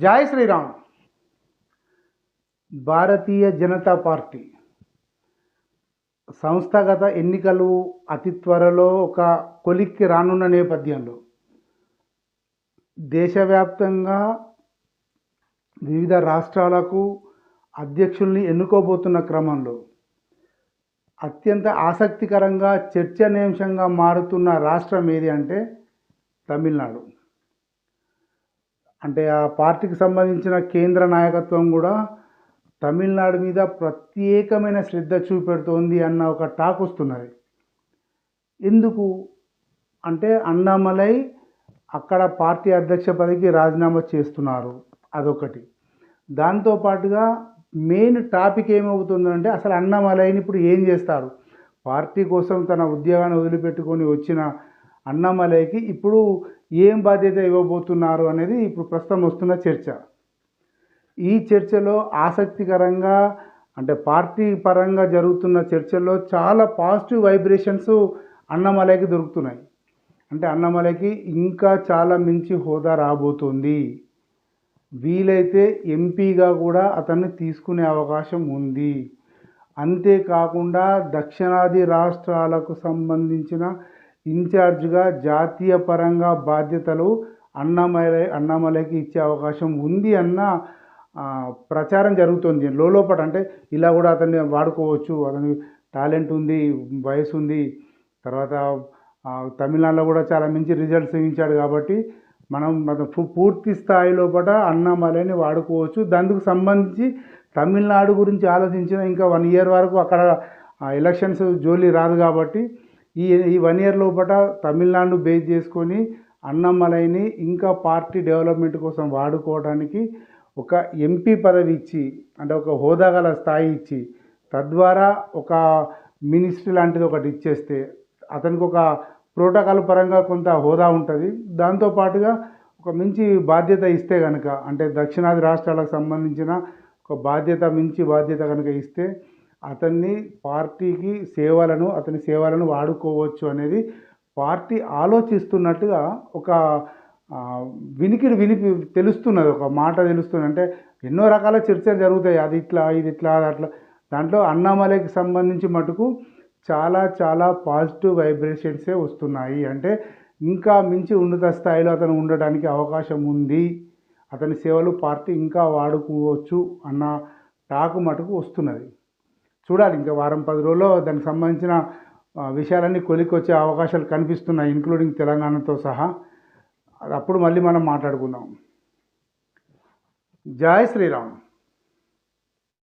జై శ్రీరామ్. భారతీయ జనతా పార్టీ సంస్థాగత ఎన్నికలు అతి త్వరలో ఒక కొలిక్కి రానున్న నేపథ్యంలో దేశవ్యాప్తంగా వివిధ రాష్ట్రాలకు అధ్యక్షుల్ని ఎన్నుకోబోతున్న క్రమంలో అత్యంత ఆసక్తికరంగా చర్చనీయాంశంగా మారుతున్న రాష్ట్రం ఏది అంటే తమిళనాడు. అంటే ఆ పార్టీకి సంబంధించిన కేంద్ర నాయకత్వం కూడా తమిళనాడు మీద ప్రత్యేకమైన శ్రద్ధ చూపెడుతోంది అన్న ఒక టాక్ వస్తున్నది. ఎందుకు? అంటే అన్నామలై అక్కడ పార్టీ అధ్యక్ష పదవికి రాజీనామా చేస్తున్నారు. అదొకటి. దాంతోపాటుగా మెయిన్ టాపిక్ ఏమవుతుందంటే అసలు అన్నమలైని ఇప్పుడు ఏం చేస్తారు? పార్టీ కోసం తన ఉద్యోగాన్ని వదిలిపెట్టుకొని వచ్చిన అన్నమలైకి ఇప్పుడు ఏం బాధ్యత ఇవ్వబోతున్నారు అనేది ఇప్పుడు ప్రస్తుతం వస్తున్న చర్చ. ఈ చర్చలో ఆసక్తికరంగా అంటే పార్టీ పరంగా జరుగుతున్న చర్చల్లో చాలా పాజిటివ్ వైబ్రేషన్స్ అన్నమలైకి దొరుకుతున్నాయి. అంటే అన్నమలైకి ఇంకా చాలా మించి హోదా రాబోతుంది. వీలైతే ఎంపీగా కూడా అతన్ని తీసుకునే అవకాశం ఉంది. అంతేకాకుండా దక్షిణాది రాష్ట్రాలకు సంబంధించిన ఇన్ఛార్జ్గా జాతీయ పరంగా బాధ్యతలు అన్నమలై అన్నమలైకి ఇచ్చే అవకాశం ఉంది అన్న ప్రచారం జరుగుతుంది. లోపల అంటే ఇలా కూడా అతన్ని వాడుకోవచ్చు. అతని టాలెంట్ ఉంది వయసు ఉంది. తర్వాత తమిళనాడులో కూడా చాలా మంచి రిజల్ట్స్ ఇచ్చాడు కాబట్టి మనం మన పూర్తి స్థాయిలో పట అన్నమలైని వాడుకోవచ్చు. దానికి సంబంధించి తమిళనాడు గురించి ఆలోచించిన ఇంకా వన్ ఇయర్ వరకు అక్కడ ఎలక్షన్స్ జోలి రాదు కాబట్టి ఈ ఈ వన్ ఇయర్ లోపల తమిళనాడు బేస్ చేసుకొని అన్నమలైని ఇంకా పార్టీ డెవలప్మెంట్ కోసం వాడుకోవడానికి ఒక ఎంపీ పదవి ఇచ్చి అంటే ఒక హోదా గల స్థాయి ఇచ్చి తద్వారా ఒక మినిస్ట్రీ లాంటిది ఒకటి ఇచ్చేస్తే అతనికి ఒక ప్రోటోకాల్ పరంగా కొంత హోదా ఉంటుంది. దాంతోపాటుగా ఒక మంచి బాధ్యత ఇస్తే కనుక అంటే దక్షిణాది రాష్ట్రాలకు సంబంధించిన ఒక బాధ్యత మించి బాధ్యత కనుక ఇస్తే అతన్ని పార్టీకి సేవలను అతని సేవలను వాడుకోవచ్చు అనేది పార్టీ ఆలోచిస్తున్నట్టుగా ఒక ఆ, వినికిడి వినిపి తెలుస్తున్నది. ఒక మాట తెలుస్తుంది అంటే ఎన్నో రకాల చర్చలు జరుగుతాయి. అది ఇట్లా ఇది ఇట్లా అట్లా. దాంట్లో అన్నామలైకి సంబంధించి మటుకు చాలా చాలా పాజిటివ్ వైబ్రేషన్సే వస్తున్నాయి. అంటే ఇంకా మించి ఉన్నత స్థాయిలో అతను ఉండడానికి అవకాశం ఉంది. అతని సేవలు పార్టీ ఇంకా వాడుకోవచ్చు అన్న టాకు మటుకు వస్తున్నది. చూడాలి. ఇంకా వారం పది రోజుల్లో దానికి సంబంధించిన విషయాలన్నీ కొలికొచ్చే అవకాశాలు కనిపిస్తున్నాయి ఇంక్లూడింగ్ తెలంగాణతో సహా. అప్పుడు మళ్ళీ మనం మాట్లాడుకుందాం. జై శ్రీరామ్.